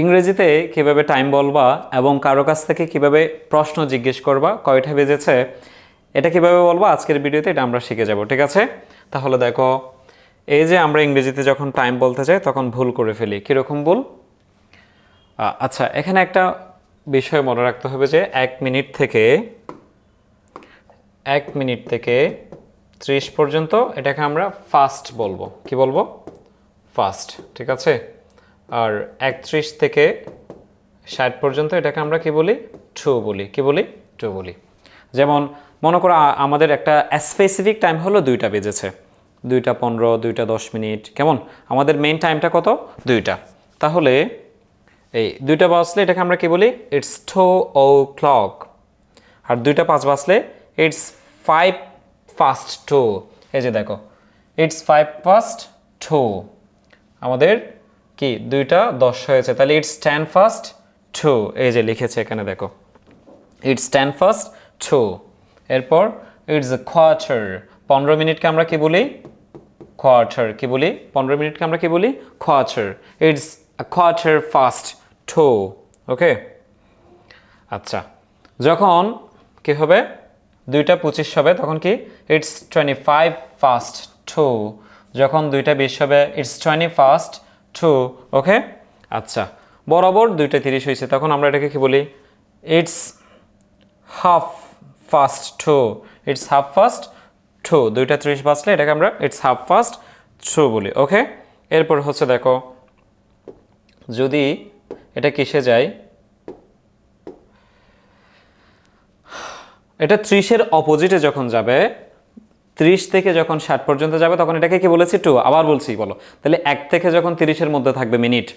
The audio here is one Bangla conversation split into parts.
ইংরেজিতে কীভাবে টাইম বলবা এবং কারও কাছ থেকে কীভাবে প্রশ্ন জিজ্ঞেস করবা, কয়টা বেজেছে, এটা কীভাবে বলবা, আজকের ভিডিওতে এটা আমরা শিখে যাব, ঠিক আছে? তাহলে দেখো, এই যে আমরা ইংরেজিতে যখন টাইম বলতে চাই তখন ভুল করে ফেলি। কীরকম ভুল? আচ্ছা এখানে একটা বিষয় মনে রাখতে হবে যে এক মিনিট থেকে, এক মিনিট থেকে ত্রিশ পর্যন্ত এটাকে আমরা ফাস্ট বলব। কি বলব? ফাস্ট ঠিক আছে? আর একত্রিশ থেকে ষাট পর্যন্ত এটাকে আমরা কি বলি? টু বলি। কি বলি? টু বলি। যেমন মনে করো আমাদের একটা স্পেসিফিক টাইম হলো দুইটা বেজেছে। দুইটা পনেরো, দুইটা দশ মিনিট। কেমন? আমাদের মেইন টাইমটা কত? দুইটা। তাহলে এই দুইটা বাজলে এটাকে আমরা কি বলি? ইটস টু ও ক্লক আর দুইটা পাঁচ বাজলে ইটস ফাইভ ফাস্ট টু এই যে দেখো ইটস ফাইভ ফাস্ট টু আমাদের কি? দুইটা দশ হয়েছে। তাহলে ইটস টেন ফার্স্ট টু এই যে লিখেছে এখানে, দেখো। ইটস টেন ফার্স্ট টু এরপর ইটস কোয়ার্টার পনেরো মিনিটকে আমরা কি বলি? কোয়ার্টার কি বলি? পনেরো মিনিটকে আমরা কি বলি? Quarter it's quarter past two okay আচ্ছা। যখন কি হবে? দুইটা পঁচিশ হবে, তখন কি? It's twenty five past two যখন দুইটা বিশ হবে it's twenty past two okay আচ্ছা বরাবর দুইটা তিরিশ হয়েছে, তখন আমরা এটাকে কি বলি? It's half past two it's half past two দুইটা ত্রিশ বাঁচলে এটাকে আমরা ইটস হাফ ফাস্ট টু বলি ওকে এরপর হচ্ছে দেখো, যদি এটা কিসে যায়? এটা ত্রিশের অপোজিটে যখন যাবে ত্রিশ থেকে যখন ষাট পর্যন্ত যাবে, তখন এটাকে কি বলেছি? টু আবার বলছি, বলো। তাহলে এক থেকে যখন তিরিশের মধ্যে থাকবে মিনিট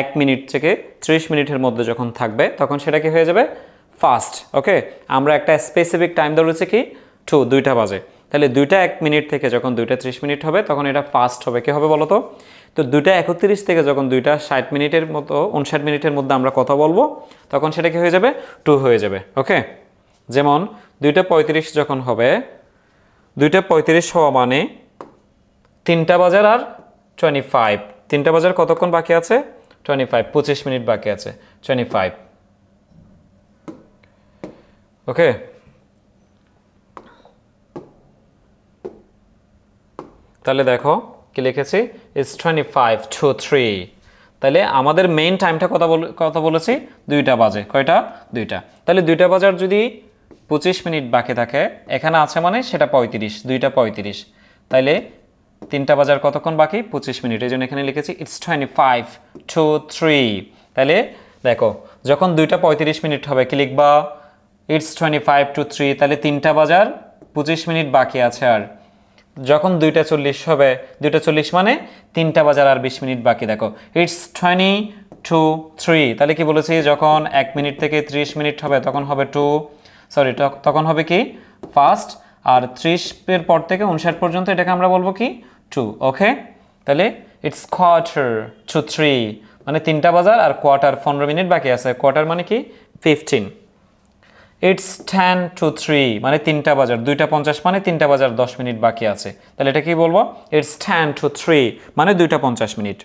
এক মিনিট থেকে ত্রিশ মিনিটের মধ্যে যখন থাকবে, তখন সেটা কি হয়ে যাবে? ফাস্ট ওকে আমরা একটা স্পেসিফিক টাইম ধরেছি কি? টু দুইটা বাজে। তাহলে দুইটা এক মিনিট থেকে যখন দুইটা ত্রিশ মিনিট হবে, তখন এটা ফাস্ট হবে, কি হবে বলো তো? তো দুইটা একত্রিশ থেকে যখন দুইটা ষাট মিনিটের মতো উনষাট মিনিটের মধ্যে আমরা কথা বলব, তখন সেটা কি হয়ে যাবে? টু হয়ে যাবে ওকে যেমন দুইটা পঁয়ত্রিশ যখন হবে দুইটা পঁয়ত্রিশ হওয়া মানে তিনটা বাজার আর টোয়েন্টি ফাইভ তিনটা বাজার কতক্ষণ বাকি আছে? টোয়েন্টি ফাইভ পঁচিশ মিনিট বাকি আছে। Twenty five okay? তাহলে দেখো, কি লিখেছি? It's twenty five to three তাহলে আমাদের মেইন টাইমটা কথা বল কথা বলেছি? দুইটা বাজে। কয়টা? দুইটা। তাহলে দুইটা বাজার যদি পঁচিশ মিনিট বাকি থাকে। এখানে আছে মানে সেটা পঁয়ত্রিশ, দুইটা পঁয়ত্রিশ। তাইলে তিনটা বাজার কতক্ষণ বাকি? পঁচিশ মিনিট। এই জন্য এখানে লিখেছি it's twenty five to three তাহলে দেখো, যখন দুইটা পঁয়ত্রিশ মিনিট হবে, কি লিখবা? It's twenty five to three তাহলে তিনটা বাজার, পঁচিশ মিনিট বাকি আছে আর। যখন দুইটা চল্লিশ হবে, দুইটা চল্লিশ মানে তিনটা বাজার আর বিশ মিনিট বাকি। দেখো ইটস টোয়েন্টি টু থ্রি তাহলে কি বলেছি? যখন এক মিনিট থেকে ত্রিশ মিনিট হবে, তখন হবে টু সরি তখন হবে কি? ফার্স্ট আর ত্রিশের পর থেকে উনষাট পর্যন্ত এটাকে আমরা বলব কি? টু ওকে তাহলে ইটস কোয়ার্টার টু থ্রি মানে তিনটা বাজার আর কোয়ার্টার পনেরো মিনিট বাকি আছে। কোয়ার্টার মানে কি? Fifteen it's ten to three মানে তিনটা বাজার। দুইটা পঞ্চাশ মানে তিনটা বাজার দশ মিনিট বাকি আছে। তাহলে এটা কি বলব? ইটস টেন টু থ্রি মানে দুইটা পঞ্চাশ মিনিট।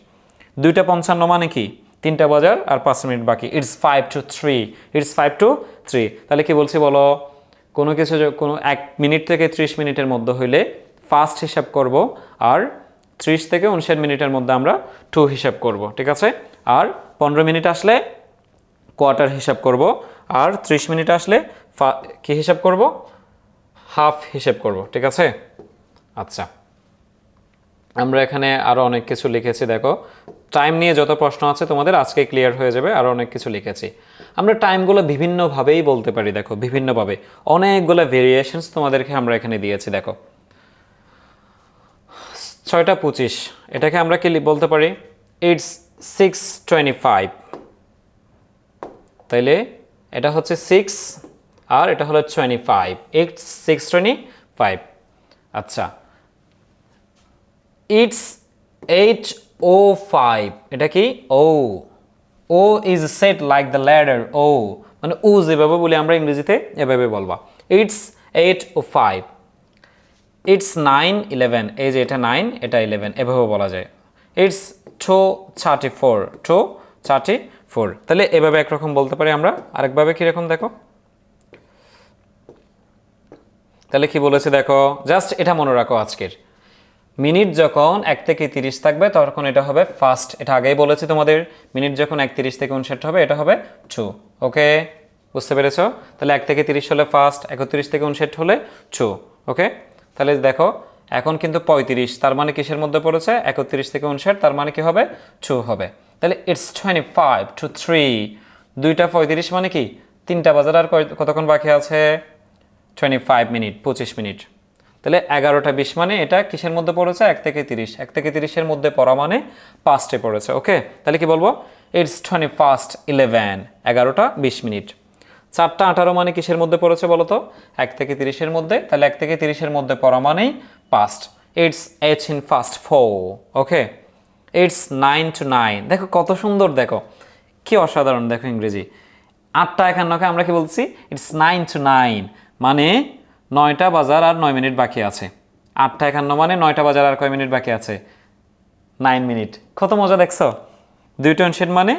দুইটা পঞ্চান্ন মানে কি? তিনটা বাজার আর পাঁচ মিনিট বাকি। It's five to three it's five to three তাহলে কি বলছি বলো? কোনো কিছু কোনো এক মিনিট থেকে ত্রিশ মিনিটের মধ্যে হইলে ফার্স্ট হিসাব করব আর ত্রিশ থেকে উনষাট মিনিটের মধ্যে আমরা টু হিসাব করব, ঠিক আছে? আর পনেরো মিনিট আসলে কোয়ার্টার হিসাব করব আর 30 মিনিট আসলে ফা- কি হিসাব করব? হাফ হিসাব করব, ঠিক আছে? আচ্ছা। আমরা এখানে আরও অনেক কিছু লিখেছি, দেখো। টাইম নিয়ে যত প্রশ্ন আছে তোমাদের আজকে ক্লিয়ার হয়ে যাবে আরও অনেক কিছু লিখেছি। আমরা টাইমগুলো বিভিন্নভাবেই বলতে পারি, দেখো, বিভিন্নভাবে। অনেকগুলো ভেরিয়েশনস তোমাদেরকে আমরা এখানে দিয়েছি, দেখো। ছয়টা পঁচিশ, এটাকে আমরা কি বলতে পারি? ইটস সিক্স টোয়েন্টি ফাইভ তাইলে এটা হচ্ছে সিক্স আর এটা হলো twenty five eight six twenty five আচ্ছা। ইটস এইট ও ফাইভ এটা কি? O o is set like the ladder o মানে ও যেভাবে বলি আমরা ইংরেজিতে, এভাবে বলবা। It's eight o five it's nine eleven এই যে এটা নাইন এটা ইলেভেন এভাবে বলা যায়। It's two thirty four two চারটি ফোর। তাহলে এভাবে একরকম বলতে পারি আমরা। আরেকভাবে কীরকম দেখো? তাহলে কি বলেছে দেখো? জাস্ট এটা মনে রাখো আজকের। মিনিট যখন এক থেকে তিরিশ থাকবে, তখন এটা হবে ফার্স্ট এটা আগেই বলেছি তোমাদের, মিনিট যখন এক তিরিশ থেকে উনষাট হবে, এটা হবে টু ওকে বুঝতে পেরেছ? তাহলে এক থেকে তিরিশ হলে ফার্স্ট একত্রিশ থেকে উনষাট হলে টু ওকে তাহলে দেখো, এখন কিন্তু পঁয়ত্রিশ, তার মানে কিসের মধ্যে পড়েছে? একত্রিশ থেকে উনষাট তার মানে কি হবে? টু হবে। তাহলে it's twenty five to three দুইটা পঁয়ত্রিশ মানে কি? তিনটা বাজার আর কতক্ষণ বাকি আছে? টোয়েন্টি ফাইভ মিনিট, পঁচিশ মিনিট। তাহলে এগারোটা বিশ মানে এটা কিসের মধ্যে পড়েছে? এক থেকে তিরিশ। এক থেকে তিরিশের মধ্যে পড়া মানে পাঁচটে পড়েছে ওকে তাহলে কি বলব? ইটস টোয়েন্টি ফার্স্ট ইলেভেন এগারোটা বিশ মিনিট। চারটা আঠারো মানে কিসের মধ্যে পড়েছে বলো তো? এক থেকে তিরিশের মধ্যে, তাহলে এক থেকে তিরিশের মধ্যে পড়া মানেই past it's H in past four okay it's nine to nine দেখো কত সুন্দর দেখো। কি অসাধারণ দেখো ইংরেজি। আটটা একান্নকে আমরা কি বলছি? ইটস নাইন টু নাইন মানে নয়টা বাজার আর নয় মিনিট বাকি আছে। আটটা একান্ন মানে নয়টা বাজার আর কয় মিনিট বাকি আছে? Nine minute. কত মজা দেখছ? দুই টেনশন মানে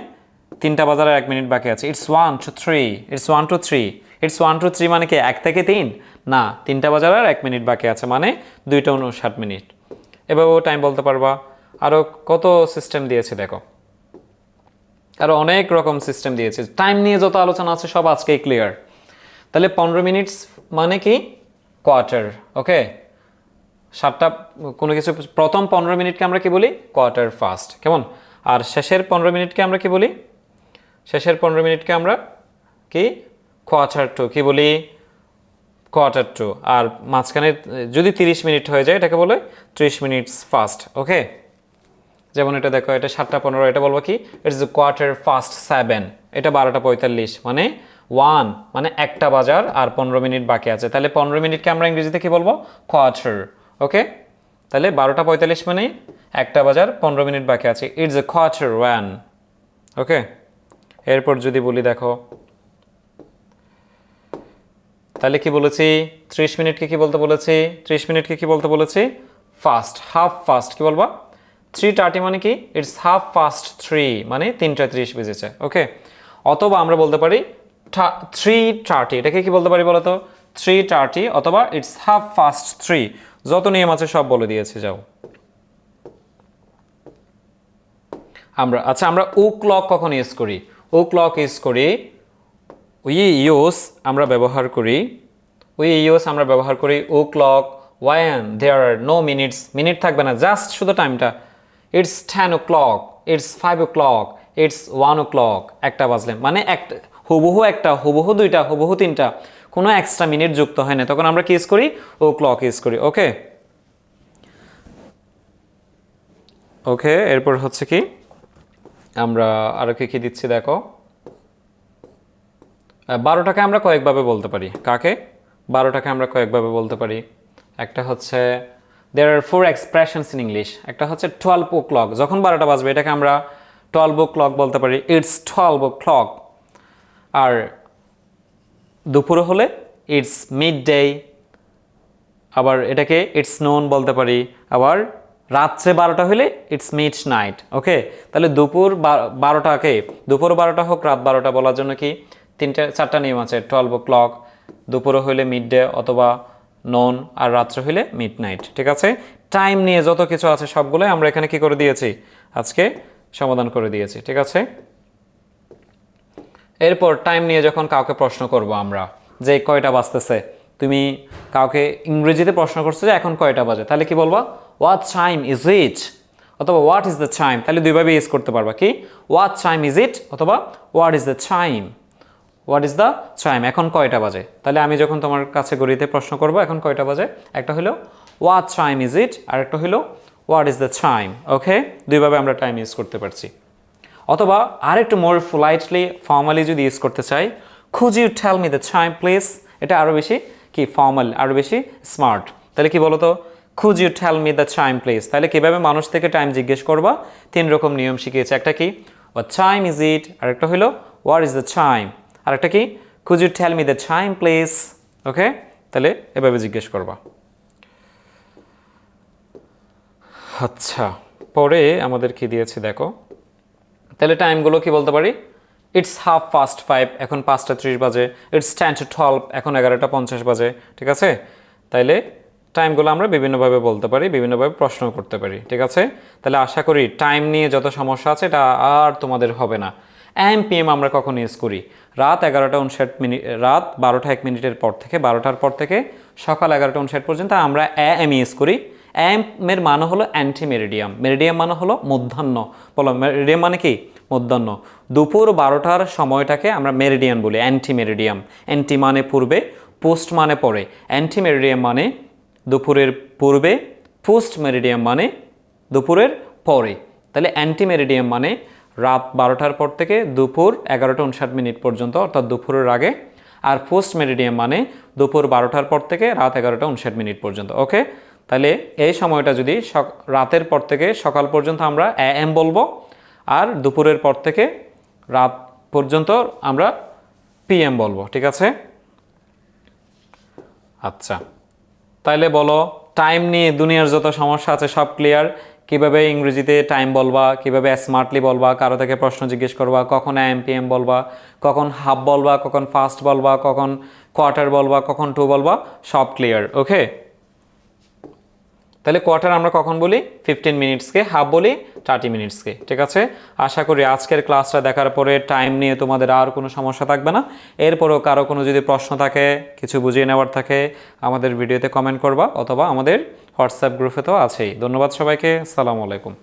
তিনটা বাজার আর এক মিনিট বাকি আছে। It's one to three it's one to three it's one to three মানে কি এক থেকে তিন? না, তিনটা বাজার আর এক মিনিট বাকি আছে মানে দুইটা উনষাট মিনিট। এভাবেও টাইম বলতে পারবা। আরও কত সিস্টেম দিয়েছে দেখো। আরও অনেক রকম সিস্টেম দিয়েছে। টাইম নিয়ে যত আলোচনা আছে সব আজকেই ক্লিয়ার তাহলে পনেরো মিনিটস মানে কি কোয়ার্টার ওকে সাতটা, কোনো কিছু, প্রথম পনেরো মিনিটকে আমরা কি বলি? কোয়ার্টার ফাস্ট কেমন? আর শেষের পনেরো মিনিটকে আমরা কি বলি? শেষের পনেরো মিনিটকে আমরা কি? কোয়ার্টার টু কি বলি? কোয়ার্টার টু আর মাঝখানে, যদি তিরিশ মিনিট হয়ে যায়, এটাকে বলে ত্রিশ মিনিটস ফাস্ট ওকে যেমন এটা দেখো, এটা সাতটা, পনেরো, এটা বলব কি? ইটস কোয়ার্টার ফাস্ট সেভেন এটা বারোটা পঁয়তাল্লিশ মানে ওয়ান মানে একটা বাজার আর পনেরো মিনিট বাকি আছে। তাহলে পনেরো মিনিটকে আমরা ইংরেজিতে কি বলব? Quarter, okay? তাহলে বারোটা পঁয়তাল্লিশ মানে একটা বাজার, পনেরো মিনিট বাকি আছে। It's a quarter one okay? এরপর যদি বলি দেখো, তাহলে কি বলেছি? ত্রিশ মিনিটকে কি বলতে বলেছি? ত্রিশ মিনিটকে কি বলতে বলেছি? ফাস্ট, হাফ ফাস্ট, কি বলবা? থ্রি টার্টি মানে কি? ইটস হাফ ফাস্ট থ্রি মানে তিনটা ত্রিশ বেজেছে, ওকে? অথবা আমরা বলতে পারি থ্রি টার্টি এটাকে কি বলতে পারি বলতো? থ্রি থার্টি অথবা ইটস হাফ ফাস্ট থ্রি যত নিয়ম আছে সব বলে দিয়েছে, যাও। আমরা আচ্ছা আমরা ও ক্লক কখন ইউজ করি? ও ক্লক ইউজ করি উই ইউস আমরা ব্যবহার করি উই ইউস আমরা ব্যবহার করি o'clock one there are no minutes minute থাকবে না জাস্ট শুধু টাইমটা it's ten o'clock it's five o'clock it's one o'clock একটা বাজলে মানে একটা হুবহু একটা, হুবহু দুইটা, হুবহু তিনটা, কোনো এক্সট্রা মিনিট যুক্ত হয় না। তখন আমরা কি ইউজ করি ও ক্লক ইউজ করি ওকে ওকে এরপর হচ্ছে কি? আমরা আরও কি কি দিচ্ছি দেখো? বারোটাকে আমরা কয়েকভাবে বলতে পারি। কাকে? বারোটাকে আমরা কয়েকভাবে বলতে পারি। একটা হচ্ছে there are four expressions in English একটা হচ্ছে টুয়েলভ ও ক্লক যখন বারোটা বাজবে, এটাকে আমরা টুয়েলভ ও ক্লক বলতে পারি। ইটস টুয়েলভ ও ক্লক আর দুপুর হলে ইটস মিড ডে আবার এটাকে ইটস নোন বলতে পারি, আবার রাত্রে বারোটা হলে ইটস মিড নাইট ওকে তাহলে দুপুর বারোটাকে দুপুর বারোটা হোক, রাত বারোটা বলার জন্য কি? তিনটে, চারটা নিয়ম আছে টুয়েলভ ও ক্লক দুপুরে হইলে মিড ডে অথবা নন আর রাত্রে হইলে মিড নাইট ঠিক আছে? টাইম নিয়ে যত কিছু আছে সবগুলোই আমরা এখানে কি করে দিয়েছি? আজকে সমাধান করে দিয়েছি, ঠিক আছে? এরপর টাইম নিয়ে যখন কাউকে প্রশ্ন করব আমরা, যে কয়টা বাজতেছে? তুমি কাউকে ইংরেজিতে প্রশ্ন করছ যে এখন কয়টা বাজে? তাহলে কি বলবা? হোয়াট টাইম ইজ ইট অথবা হোয়াট ইজ দ্য টাইম তাহলে দুইভাবে ইউজ করতে পারবা কি? হোয়াট টাইম ইজ ইট অথবা what is the time what is the time এখন কয়টা বাজে? তাহলে আমি যখন তোমার কাছে গড়িতে প্রশ্ন করব, এখন কয়টা বাজে? একটা হলো হোয়াট টাইম ইজ ইট আর একটা হলো what is the time okay দুইভাবে আমরা টাইম ইউজ করতে পারছি। অথবা আরেকটু মোর পোলাইটলি ফর্মালি যদি ইউজ করতে চাই could you tell me the time please এটা আরও বেশি কি ফর্মাল আরও বেশি স্মার্ট তাহলে কি বলতো? Could you tell me the time please তাহলে কীভাবে মানুষ থেকে টাইম জিজ্ঞেস করবা? তিন রকম নিয়ম শিখিয়েছে। একটা কি? হোয়াট টাইম ইজ ইট আরেকটা হলো হোয়াট ইজ দ্য টাইম আরেকটা কি? Could you tell me the time please okay তাহলে এভাবে জিজ্ঞেস করবা। আচ্ছা পরে আমাদের কি দিয়েছে দেখো? তাহলে টাইমগুলো কি বলতে পারি? ইটস হাফ পাস্ট ফাইভ এখন পাঁচটা ত্রিশ বাজে। ইটস টেন টু টুয়েলভ এখন এগারোটা পঞ্চাশ বাজে, ঠিক আছে? তাইলে টাইমগুলো আমরা বিভিন্নভাবে বলতে পারি, বিভিন্নভাবে প্রশ্ন করতে পারি, ঠিক আছে? তাহলে আশা করি টাইম নিয়ে যত সমস্যা আছে, এটা আর তোমাদের হবে না। এম পিএম আমরা কখন ইউজ করি? রাত এগারোটা উনষাট মিনিট, রাত বারোটা এক মিনিটের পর থেকে, বারোটার পর থেকে সকাল এগারোটা উনষাট পর্যন্ত আমরা এ এম ইউজ করি। এম এর মানে হলো অ্যান্টি মেরিডিয়াম মেরিডিয়াম মানে হলো মধ্যাহ্ন। বলো মেরিডিয়াম মানে কি? মধ্যাহ্ন। দুপুর বারোটার সময়টাকে আমরা মেরিডিয়ান বলি অ্যান্টি মেরিডিয়াম অ্যান্টি মানে পূর্বে পোস্ট মানে পরে। অ্যান্টি মেরিডিয়াম মানে দুপুরের পূর্বে পোস্ট মেরিডিয়াম মানে দুপুরের পরে। তাহলে অ্যান্টি মেরিডিয়াম মানে রাত বারোটার পর থেকে দুপুর এগারোটা উনষাট মিনিট পর্যন্ত, অর্থাৎ দুপুরের আগে। আর পোস্ট মেরিডিয়াম মানে দুপুর বারোটার পর থেকে রাত এগারোটা উনষাট মিনিট পর্যন্ত ওকে তাহলে এই সময়টা যদি রাতের পর থেকে সকাল পর্যন্ত আমরা এ এম বলব আর দুপুরের পর থেকে রাত পর্যন্ত আমরা পিএম বলব, ঠিক আছে? আচ্ছা তাইলে বলো টাইম নিয়ে দুনিয়ার যত সমস্যা আছে সব ক্লিয়ার কীভাবে ইংরেজিতে টাইম বলবা, কীভাবে স্মার্টলি বলবা, কারও থেকে প্রশ্ন জিজ্ঞেস করবা, কখন এম পি এম বলবা, কখন হাফ বলবা, কখন ফাস্ট বলবা, কখন কোয়ার্টার বলবা, কখন টু বলবা, সব ক্লিয়ার ওকে তাহলে কোয়ার্টার আমরা কখন বলি? ফিফটিন মিনিটসকে হাফ বলি থার্টি মিনিটসকে ঠিক আছে? আশা করি আজকের ক্লাসটা দেখার পরে টাইম নিয়ে তোমাদের আর কোনো সমস্যা থাকবে না। এরপরেও কারও কোনো যদি প্রশ্ন থাকে, কিছু বুঝিয়ে নেওয়ার থাকে, আমাদের ভিডিওতে কমেন্ট করবা, অথবা আমাদের হোয়াটসঅ্যাপ গ্রুপে তো আছেই। ধন্যবাদ সবাইকে সালামু আলাইকুম।